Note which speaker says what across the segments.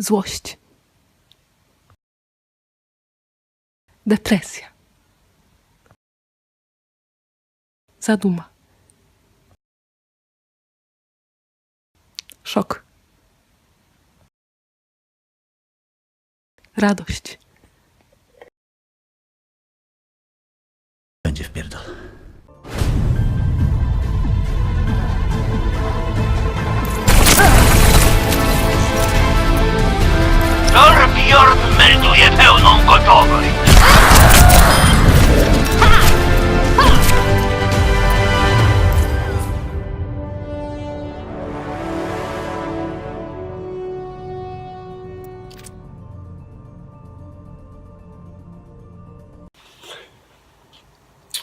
Speaker 1: złość, depresja, zaduma, szok, radość,
Speaker 2: Będzie wpierdol.
Speaker 3: Torbjorn melduje pełną gotowość.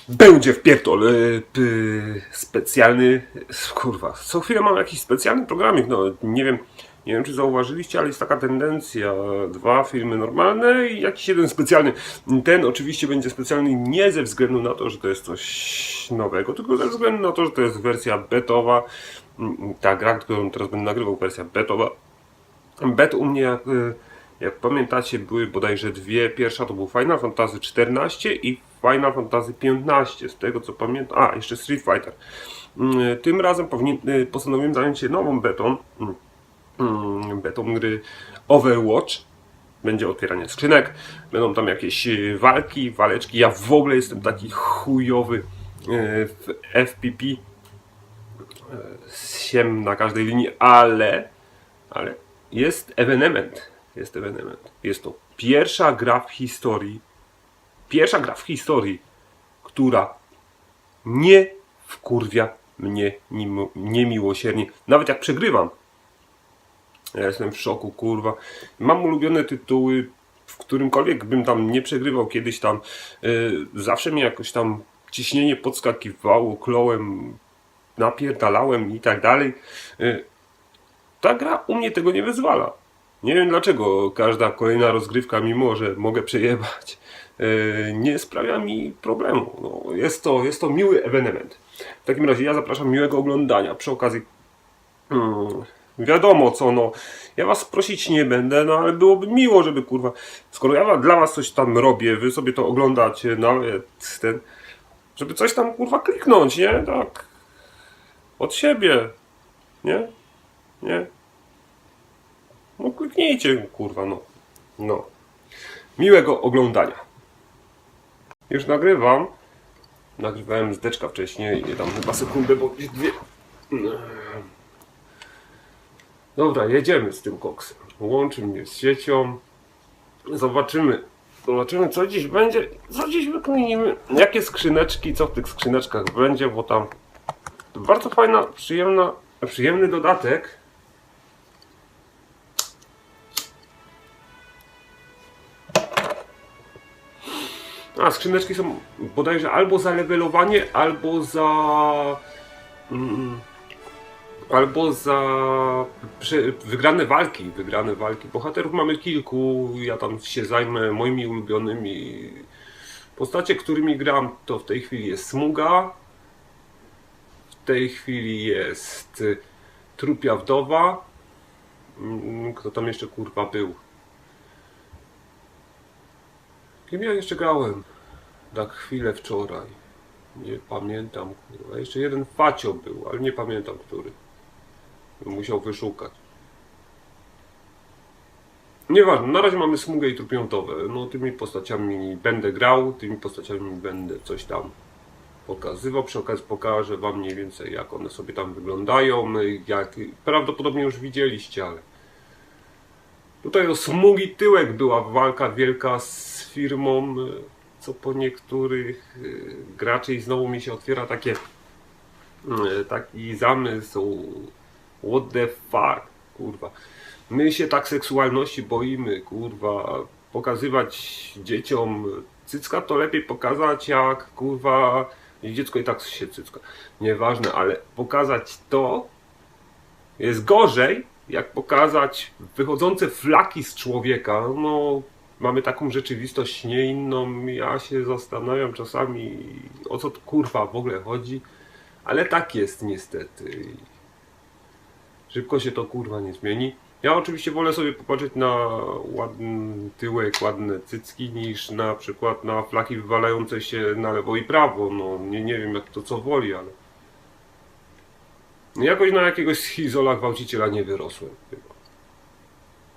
Speaker 4: Będzie wpierdol. y, p- specjalny. Kurwa, co chwilę mam jakiś specjalny programik. No nie wiem, nie wiem czy zauważyliście, ale jest taka tendencja. Dwa filmy normalne i jakiś jeden specjalny. Ten oczywiście będzie specjalny nie ze względu na to, że to jest coś nowego, tylko ze względu na to, że to jest wersja betowa. Mm, Ta gra, którą teraz będę nagrywał, wersja betowa. Bet u mnie, jak, y, jak pamiętacie, były bodajże dwie. Pierwsza to był Final Fantasy XIV i Final Fantasy XV, z tego co pamiętam. A, jeszcze Street Fighter. Mm, Tym razem powinien, y, postanowiłem zająć się nową betą. Mm, Betą gry Overwatch. Będzie otwieranie skrzynek, będą tam jakieś y, walki, waleczki. Ja w ogóle jestem taki chujowy y, w FPP. y, Siem na każdej linii, ale ale jest ewenement. Jest ewenement. Jest to pierwsza gra w historii, pierwsza gra w historii, która nie wkurwia mnie niemiłosiernie. Nawet jak przegrywam. Ja jestem w szoku, kurwa. Mam ulubione tytuły, w którymkolwiek bym tam nie przegrywał kiedyś tam. y, zawsze mnie jakoś tam ciśnienie podskakiwało, klołem, napierdalałem i tak dalej. Y, ta gra u mnie tego nie wyzwala. Nie wiem dlaczego każda kolejna rozgrywka, mimo że mogę przejebać, yy, nie sprawia mi problemu. No, jest, to, jest to miły ewenement. W takim razie ja zapraszam miłego oglądania. Przy okazji, mm, wiadomo co, no, ja was prosić nie będę, no ale byłoby miło, żeby kurwa, skoro ja dla was coś tam robię, wy sobie to oglądacie, nawet ten, żeby coś tam kurwa kliknąć, nie? Tak, od siebie, nie? Nie? No kliknijcie, kurwa, no. No. Miłego oglądania. Już nagrywam. Nagrywałem z deczka wcześniej, nie tam chyba sekundę, bo dwie. Dobra, jedziemy z tym koksem. Łączy mnie z siecią. Zobaczymy. Zobaczymy, co dziś będzie. Co dziś wykminimy. Jakie skrzyneczki, co w tych skrzyneczkach będzie, bo tam bardzo fajna, przyjemna, przyjemny dodatek. A, skrzyneczki są bodajże albo za levelowanie, albo za... Mm, albo za wygrane walki, wygrane walki. Bohaterów mamy kilku, ja tam się zajmę moimi ulubionymi. Postacie, którymi gram, to w tej chwili jest Smuga, w tej chwili jest y, Trupia Wdowa. Mm, Kto tam jeszcze kurwa był? Kim ja jeszcze grałem? Tak chwilę wczoraj. Nie pamiętam, kurwa. Jeszcze jeden Facio był, ale nie pamiętam który. Musiał wyszukać. Nieważne, na razie mamy smugę i trupiątowe. No tymi postaciami będę grał, tymi postaciami będę coś tam pokazywał. Przy okazji pokażę wam mniej więcej jak one sobie tam wyglądają. Jak prawdopodobnie już widzieliście, ale Tutaj o smugi tyłek była walka wielka z firmą, co po niektórych e, graczy i znowu mi się otwiera takie e, taki zamysł what the fuck, kurwa. My się tak seksualności boimy, kurwa. Pokazywać dzieciom cycka to lepiej pokazać jak, kurwa, dziecko i tak się cycka. Nieważne, ale pokazać to, jest gorzej, jak pokazać wychodzące flaki z człowieka. No, mamy taką rzeczywistość, nie inną. Ja się zastanawiam czasami, o co kurwa w ogóle chodzi, ale tak jest niestety. Szybko się to kurwa nie zmieni. Ja oczywiście wolę sobie popatrzeć na ładny tyłek, ładne cycki, niż na przykład na flaki wywalające się na lewo i prawo. No nie, nie wiem jak to co woli, ale... Jakoś na jakiegoś schizola gwałciciela nie wyrosłem chyba.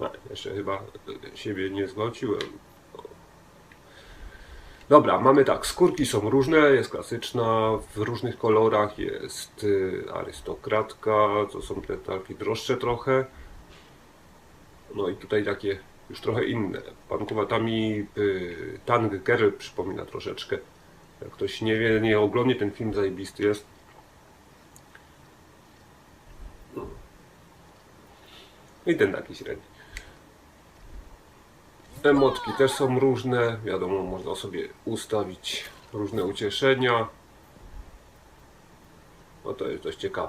Speaker 4: A, jeszcze chyba siebie nie zgwałciłem. Dobra, mamy tak, skórki są różne, jest klasyczna, w różnych kolorach, jest y, arystokratka, to są te takie droższe trochę. No i tutaj takie już trochę inne. Pankowatami y, Tang Girl przypomina troszeczkę. Jak ktoś nie wie, nie oglądnie, ten film zajebisty jest. No. I ten taki średni. Emotki też są różne, wiadomo, można sobie ustawić różne ucieszenia. No to jest dość ciekawe.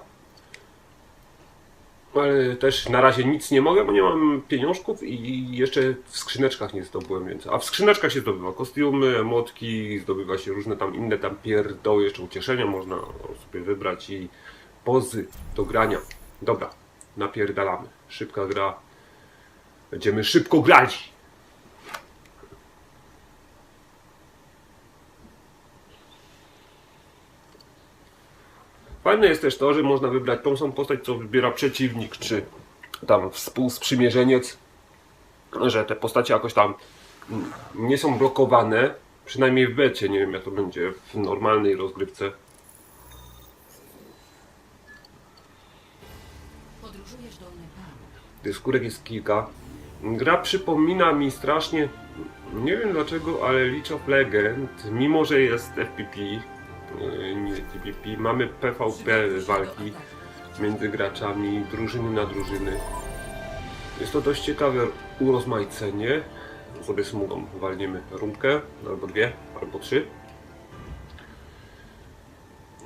Speaker 4: Ale też na razie nic nie mogę, bo nie mam pieniążków i jeszcze w skrzyneczkach nie zdobyłem więcej. A w skrzyneczkach się zdobywa kostiumy, emotki, zdobywa się różne tam inne tam pierdoły, jeszcze ucieszenia można sobie wybrać i pozy do grania. Dobra, napierdalamy. Szybka gra. Będziemy szybko grać. Fajne jest też to, że można wybrać tą samą postać, co wybiera przeciwnik, czy tam współsprzymierzeniec, że te postacie jakoś tam nie są blokowane, przynajmniej w becie, nie wiem jak to będzie w normalnej rozgrywce. Tych skórek jest kilka. Gra przypomina mi strasznie, nie wiem dlaczego, ale League of Legend, mimo że jest FPP, TPP, mamy PvP walki między graczami, drużyny na drużyny. Jest to dość ciekawe urozmaicenie. Sobie smugą walniemy rundkę, albo dwie, albo trzy.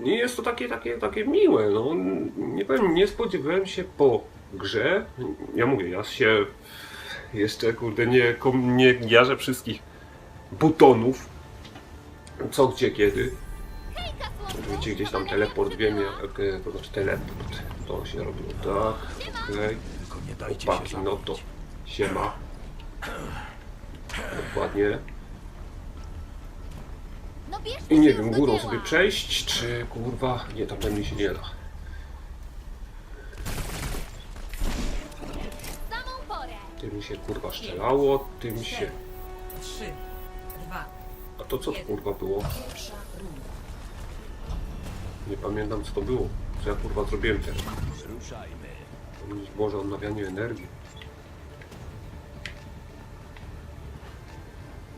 Speaker 4: I jest to takie, takie, takie miłe. No. Nie powiem, nie spodziewałem się po grze. Ja mówię, ja się jeszcze kurde nie, nie jarzę wszystkich butonów. Co, gdzie, kiedy. Wiecie, gdzieś tam teleport wiem, jak, e, to znaczy teleport. To się robiło tak, okej.
Speaker 3: Tylko nie dajcie
Speaker 4: Chłopaki,
Speaker 3: się
Speaker 4: no to siema. Dokładnie.
Speaker 5: No
Speaker 4: I nie wiem, górą sobie przejść, czy kurwa, nie, tam mi się nie da. Tym się kurwa strzelało, tym się...
Speaker 2: Trzy, dwa,
Speaker 4: A to co to kurwa było? Nie pamiętam co to było. Co ja kurwa zrobiłem teraz.
Speaker 3: Ruszajmy.
Speaker 4: Może odnawianie energii.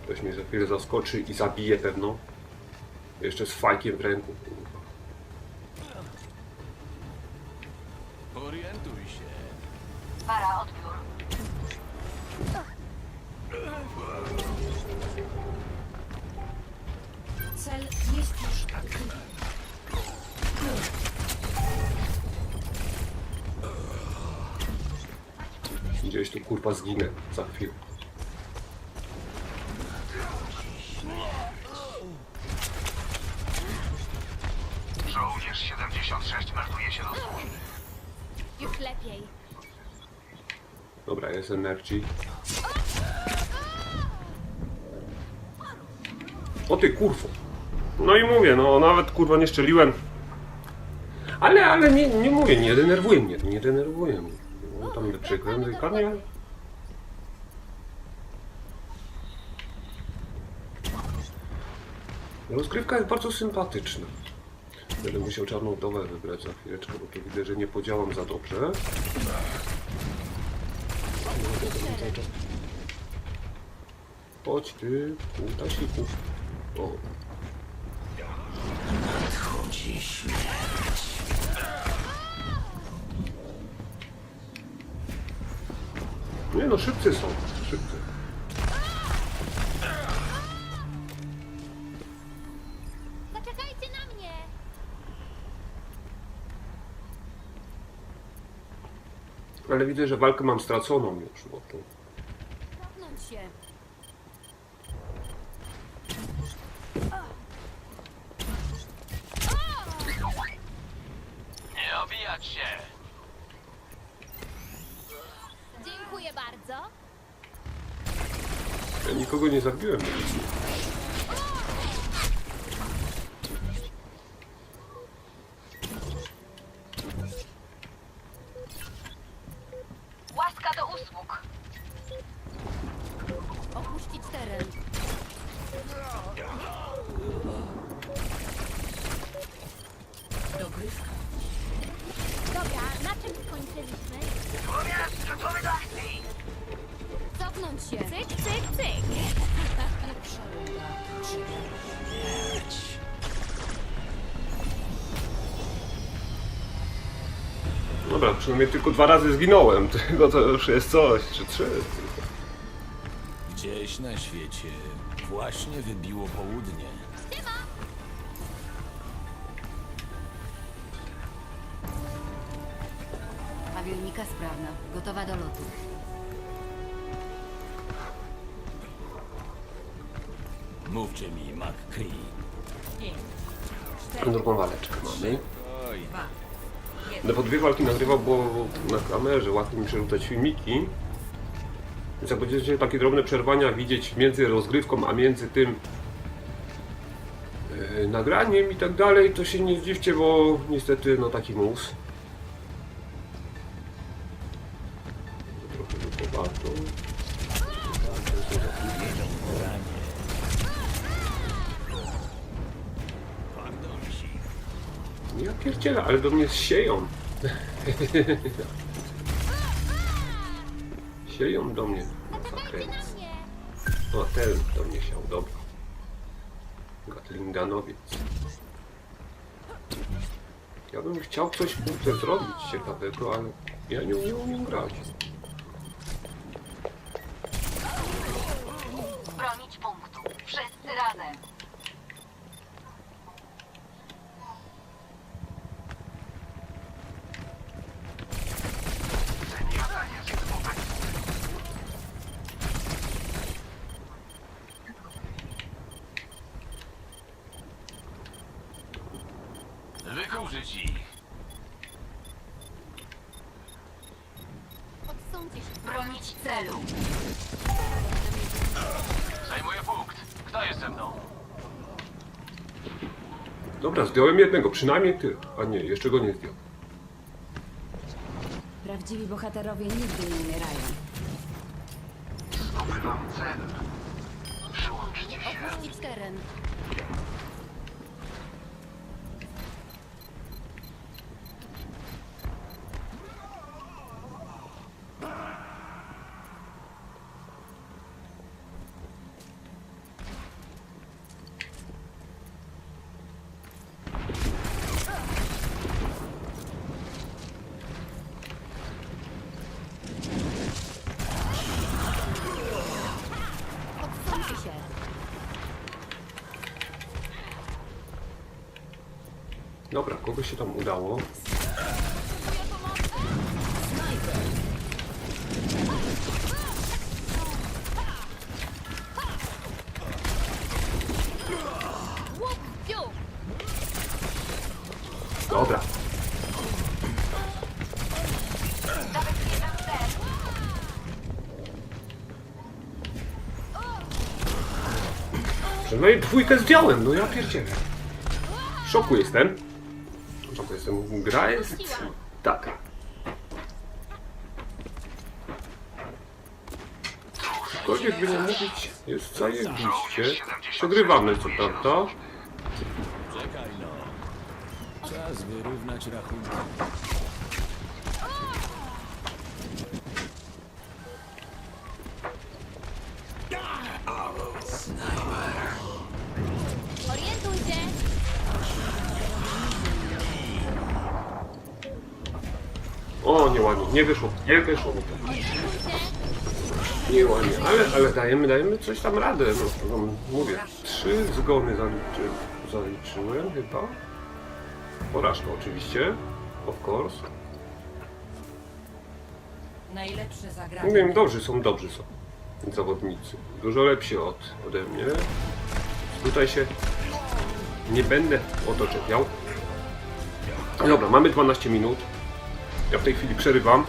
Speaker 4: Ktoś mnie za chwilę zaskoczy i zabije pewno. Jeszcze z fajkiem w ręku. kurwa.
Speaker 3: Orientuj się.
Speaker 5: Para odbiór.
Speaker 2: Cel jest już ukryty.
Speaker 4: Gdzieś tu kurwa zginę za chwilę.
Speaker 3: Żołnierz 76 melduje się do służby.
Speaker 5: Już lepiej.
Speaker 4: Dobra, jest energy. O ty kurwo. No i mówię, no nawet kurwa nie szczeliłem. Ale, ale nie, nie mówię, nie denerwuje mnie, nie denerwuje mnie. Tam przekręty karnie. Rozgrywka jest bardzo sympatyczna. Będę musiał czarną wdowę wybrać za chwileczkę, bo tu widzę, że nie podziałam za dobrze. Chodź ty, kutasiku. O.
Speaker 3: Chodzi śmierć.
Speaker 4: Nie no, szybcy są, szybcy.
Speaker 5: Zaczekajcie na mnie.
Speaker 4: Ale widzę, że walkę mam straconą już, bo.
Speaker 5: Cofnąć się. bardzo.
Speaker 4: Ja nikogo nie zabiłem.
Speaker 5: Dobra,
Speaker 4: przynajmniej tylko dwa razy zginąłem. Tylko to już jest coś, czy trzy.
Speaker 6: Gdzieś na świecie właśnie wybiło południe.
Speaker 2: Awionika sprawna. Gotowa do lotu.
Speaker 6: Mówcie mi, McCree.
Speaker 2: Pięć. Cztery.
Speaker 4: drugą waleczkę mamy.
Speaker 6: Oj,
Speaker 2: Dwa.
Speaker 4: Będę po dwie walki nagrywał, bo na kamerze łatwiej mi przerzucać filmiki. Więc jak będziecie takie drobne przerwania widzieć między rozgrywką, a między tym yy, nagraniem i tak dalej, to się nie zdziwcie, bo niestety no taki mus. Trochę wypowato. Ja pierdzielę, ale do mnie sieją. sieją do mnie.
Speaker 5: Mnie.
Speaker 4: O, ten do mnie siał, dobra. Gatlinganowiec. Ja bym chciał coś kurczę zrobić ciekawego, ale ja nie, nie umiem grać. Dobra, zdjąłem jednego, przynajmniej ty. A nie, jeszcze go nie zdjąłem.
Speaker 2: Prawdziwi bohaterowie nigdy nie umierają.
Speaker 3: Zdobywam cel. Przyłączcie się.
Speaker 5: Opuścić teren. Się.
Speaker 4: Dobra, kogo się tam udało?
Speaker 5: Łuk, dziób.
Speaker 4: Dobra.
Speaker 5: Zabezpieczam cel.
Speaker 4: Przynajmniej dwójkę zdjąłem, no ja pierdzielę. W szoku jestem. W szoku jestem. Gra jest... Tak. Cokolwiek by nie mówić, jest zajebiście. Przegrywamy, co prawda.
Speaker 6: Czekaj no. Czas wyrównać rachunki.
Speaker 4: Nie wyszło, nie wyszło. Nie ładnie, ale, ale dajemy, dajemy coś tam radę. No, no, mówię, trzy zgony zaliczy, zaliczyłem chyba. Porażka oczywiście, of course.
Speaker 2: Najlepsze zagranie.
Speaker 4: Nie wiem, dobrzy są, dobrzy są zawodnicy. Dużo lepsi od, ode mnie. Tutaj się nie będę o to czepiał. Dobra, mamy 12 minut. Ja w tej chwili przerywam.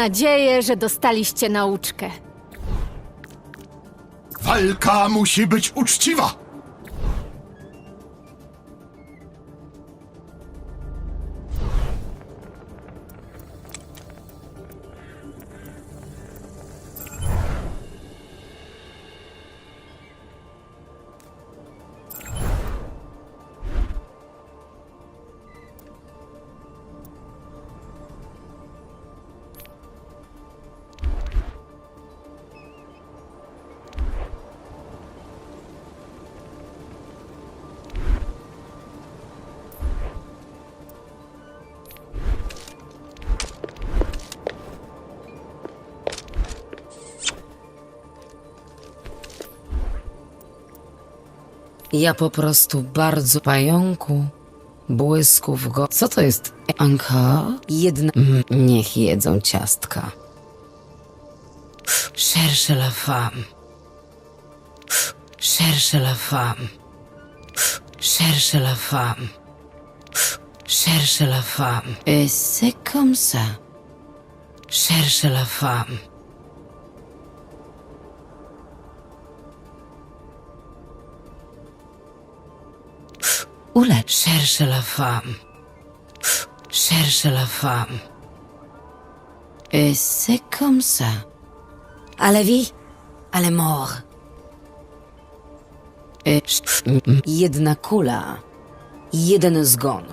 Speaker 7: Nadzieję, że dostaliście nauczkę.
Speaker 8: Walka musi być uczciwa!
Speaker 9: Ja po prostu bardzo pająku. Błysków go. Co to jest? Anka? Jedna. Mm, Niech jedzą ciastka. Cherche la femme. Cherche la femme. Cherche la femme. Cherche la femme. Et c'est comme ça. La femme. Oula, cherche la femme. Cherche la femme. Et c'est comme ça. À la vie, à la mort. Et jedna kula, jeden zgon.